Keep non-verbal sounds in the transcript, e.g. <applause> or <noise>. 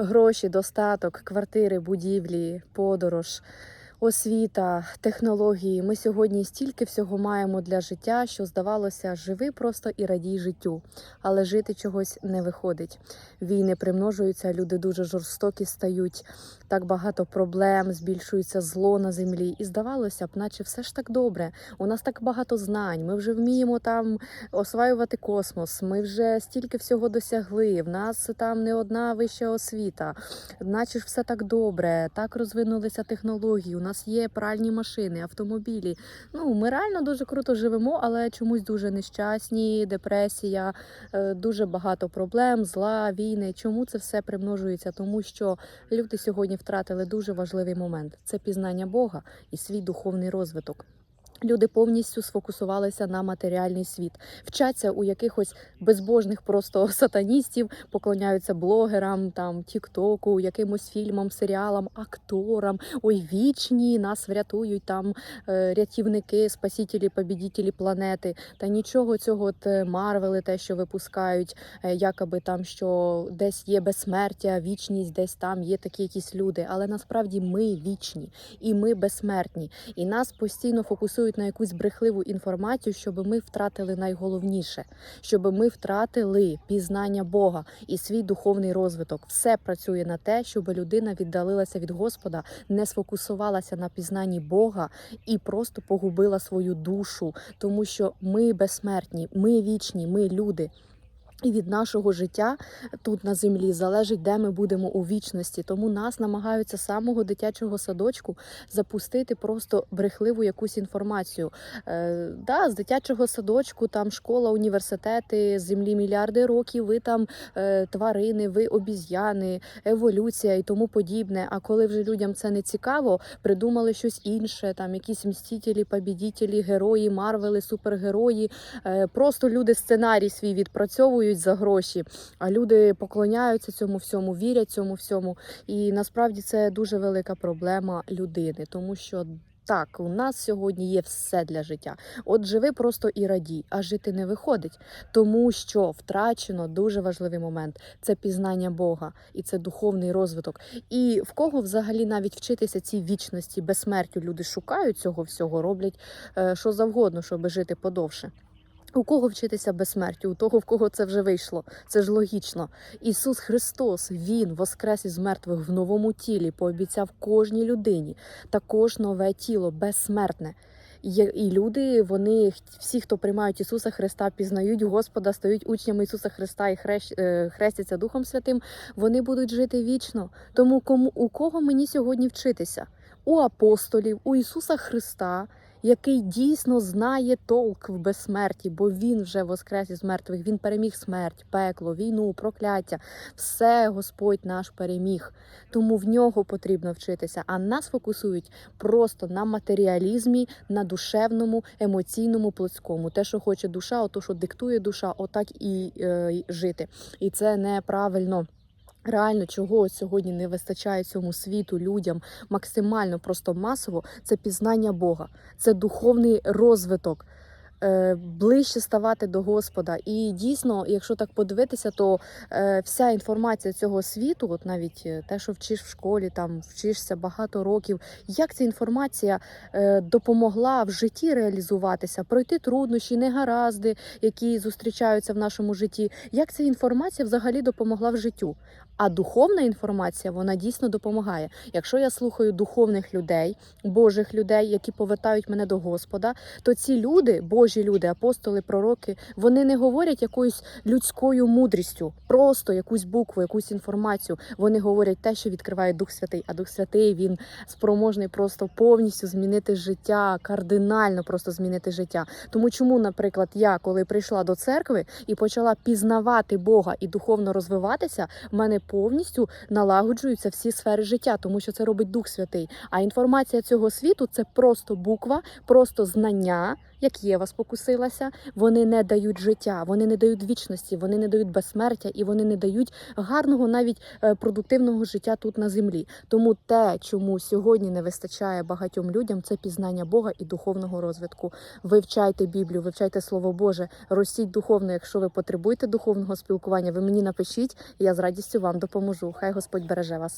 Гроші, достаток, квартири, будівлі, подорож, освіта, технології. Ми сьогодні стільки всього маємо для життя, що здавалося, живи просто і радій життю, але жити чогось не виходить. Війни примножуються, люди дуже жорстокі стають, так багато проблем, збільшується зло на землі. І здавалося б, наче все ж так добре. У нас так багато знань. Ми вже вміємо там осваювати космос. Ми вже стільки всього досягли. В нас там не одна вища освіта, наче ж все так добре, так розвинулися технології. Нас є пральні машини, автомобілі. Ну ми реально дуже круто живемо, але чомусь дуже нещасні, депресія, е, дуже багато проблем, зла, війни. Чому це все примножується? Тому що люди сьогодні втратили дуже важливий момент це пізнання Бога і свій духовний розвиток. Люди повністю сфокусувалися на матеріальний світ, вчаться у якихось безбожних просто <laughs> сатаністів, поклоняються блогерам, там тіктоку, якимось фільмам, серіалам, акторам. Ой, вічні нас врятують там е, рятівники, спасителі, побідітелі планети. Та нічого цього от е, Марвели, те, що випускають, е, якоби там що десь є безсмертя, вічність, десь там є такі якісь люди. Але насправді ми вічні і ми безсмертні. І нас постійно фокусують на якусь брехливу інформацію, щоб ми втратили найголовніше, щоб ми втратили пізнання Бога і свій духовний розвиток. Все працює на те, щоб людина віддалилася від Господа, не сфокусувалася на пізнанні Бога і просто погубила свою душу, тому що ми безсмертні, ми вічні, ми люди. І від нашого життя тут на землі залежить, де ми будемо у вічності. Тому нас намагаються з самого дитячого садочку запустити просто брехливу якусь інформацію. Е, да, з дитячого садочку, там школа, університети, землі мільярди років. Ви там е, тварини, ви обіз'яни, еволюція і тому подібне. А коли вже людям це не цікаво, придумали щось інше, там якісь мстителі, побідітелі, герої, марвели, супергерої. Е, просто люди сценарій свій відпрацьовують за гроші, а люди поклоняються цьому всьому, вірять цьому всьому. І насправді це дуже велика проблема людини, тому що. Так, у нас сьогодні є все для життя. От живи просто і радій, а жити не виходить, тому що втрачено дуже важливий момент це пізнання Бога і це духовний розвиток. І в кого взагалі навіть вчитися цій вічності, безсмертю люди шукають цього всього, роблять е, що завгодно, щоб жити подовше. У кого вчитися безсмертю? У того, в кого це вже вийшло. Це ж логічно. Ісус Христос, Він воскрес із мертвих в новому тілі, пообіцяв кожній людині також нове тіло, безсмертне. І люди, вони всі, хто приймають Ісуса Христа, пізнають Господа, стають учнями Ісуса Христа і хрещ, е, хрестяться Духом Святим, вони будуть жити вічно. Тому кому у кого мені сьогодні вчитися? У апостолів, у Ісуса Христа, який дійсно знає толк в безсмерті, бо він вже воскрес із мертвих. Він переміг смерть, пекло, війну, прокляття. Все Господь наш переміг. Тому в нього потрібно вчитися. А нас фокусують просто на матеріалізмі, на душевному, емоційному, плотському. Те, що хоче душа, ото що диктує душа, отак і е, жити. І це неправильно. Реально, чого сьогодні не вистачає цьому світу, людям максимально просто масово, це пізнання Бога, це духовний розвиток, ближче ставати до Господа. І дійсно, якщо так подивитися, то е, вся інформація цього світу, от навіть е, те, що вчиш в школі, там вчишся багато років, як ця інформація е, допомогла в житті реалізуватися, пройти труднощі, негаразди, які зустрічаються в нашому житті. Як ця інформація взагалі допомогла в життю? А духовна інформація вона дійсно допомагає. Якщо я слухаю духовних людей, Божих людей, які повертають мене до Господа, то ці люди, Божі люди, апостоли, пророки, вони не говорять якоюсь людською мудрістю, просто якусь букву, якусь інформацію. Вони говорять те, що відкриває Дух Святий. А Дух Святий він спроможний просто повністю змінити життя, кардинально просто змінити життя. Тому чому, наприклад, я коли прийшла до церкви і почала пізнавати Бога і духовно розвиватися, в мене повністю налагоджуються всі сфери життя, тому що це робить Дух Святий. А інформація цього світу це просто буква, просто знання, як Єва спокусилася, вони не дають життя, вони не дають вічності, вони не дають безсмертя і вони не дають гарного, навіть е, продуктивного життя тут на землі. Тому те, чому сьогодні не вистачає багатьом людям, це пізнання Бога і духовного розвитку. Вивчайте Біблію, вивчайте Слово Боже, ростіть духовно. Якщо ви потребуєте духовного спілкування, ви мені напишіть, і я з радістю вам допоможу. Хай Господь береже вас.